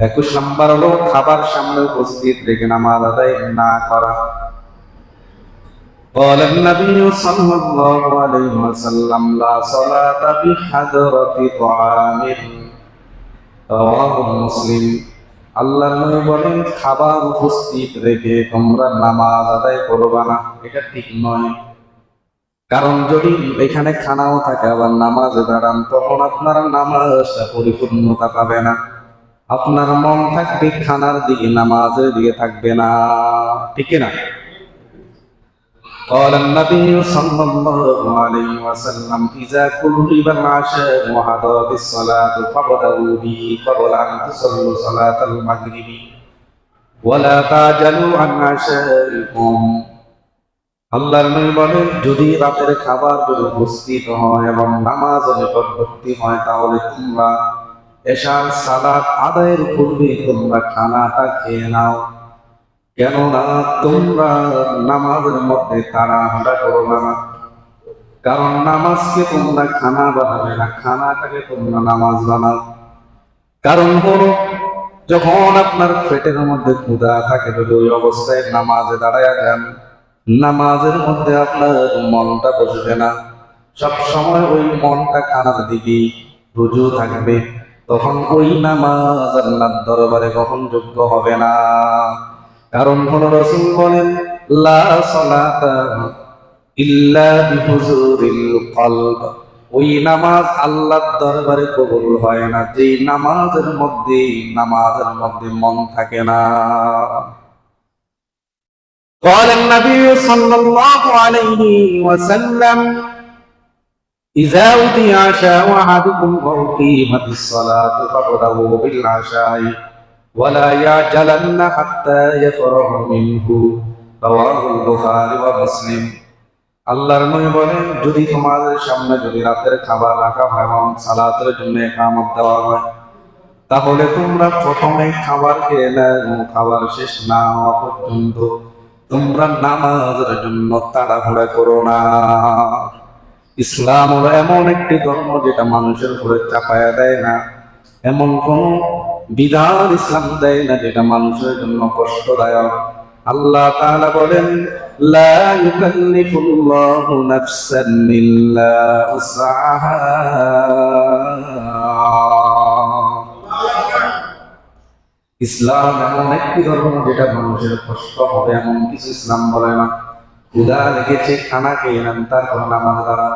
একুশ নাম্বার হলো খাবার সামনে উপস্থিত রেখে নামাজ আদায় না করা قال النبي صلى الله عليه وسلم لا صلاة بحضرة طعام رواه مسلم আল্লাহর নবী বলেন খাবার উপস্থিত রেখে তোমরা নামাজ আদায় করবা না এটা ঠিক নয় কারণ যদি এখানে খানাও থাকে আবার নামাজে দাঁড়ান তখন আপনার নামাজটা পরিপূর্ণতা পাবে না আপনার মন থাকবে খানার দিকে নামাজের দিকে থাকবে না ঠিক না قال النبي صلى الله عليه وسلم إذا قرب العشاء وحضرت الصلاة فابدأوا به قبل أن تصلوا صلاة المغرب ولا تعجلوا عن عشائكم আল্লাহর নবী বলেন যদি রাতের খাবার যদি উপস্থিত হয় এবং নামাজ নিকটবর্তী হয় তাহলে তোমরা এশার সালাত আদায়ের পূর্বে তোমরা খানাটা খেয়ে নাও। কেননা তোমরা নামাজের মধ্যে তাড়াহুড়া করবে না। কারণ নামাজকে তোমরা খানা বানাবে না, খানাটাকে তোমরা নামাজ বানাও। কারণ হলো, যখন আপনার পেটের মধ্যে ক্ষুধা থাকে, যদি ওই অবস্থায় নামাজে দাঁড়ায় যান, নামাজের মধ্যে আপনার মনটা বসবে না। সব সময় ওই মনটা খানার দিকে রুজু থাকবে। তখন ওই নামাজ আল্লাহর দরবারে গ্রহণযোগ্য হবে না কারণ হলো রসুল বলেন লা সালাতা ইল্লা বিহুজুরিল কলব ওই নামাজ আল্লাহর দরবারে কবুল হয় না যে নামাজের মধ্যে নামাজের মধ্যে মন থাকে না قال النبي صلى الله عليه وسلم إذا أوتي عشاء أحدكم وأقيمت الصلاة فابدأوا بالعشاء ولا يعجلن حتى يفرغ منه رواه البخاري ومسلم আল্লাহর নবী বলেন যদি তোমাদের সামনে যদি রাতের খাবার রাখা হয় এবং সালাতের জন্য একামত দেওয়া হয় তাহলে তোমরা প্রথমে খাবার খেয়ে নাও এবং খাবার শেষ না হওয়া পর্যন্ত তোমরা নামাজের জন্য তাড়াহুড়া করো না ইসলাম হলো এমন একটি ধর্ম যেটা মানুষের উপরে চাপায়া দেয় না। এমন কোন বিধান ইসলাম দেয় না যেটা মানুষের জন্য কষ্টদায়ক। আল্লাহ তাআলা বলেন, লা ইউকাল্লিফুল্লাহু নাফসান ইল্লা উসআহা। ইসলাম এমন একটি ধর্ম যেটা মানুষের কষ্ট হবে, এমন কিছু ইসলাম বলে না। ক্ষুধা লেগেছে, খানা খেয়ে নেন, তারপর নামাজ দ্বারা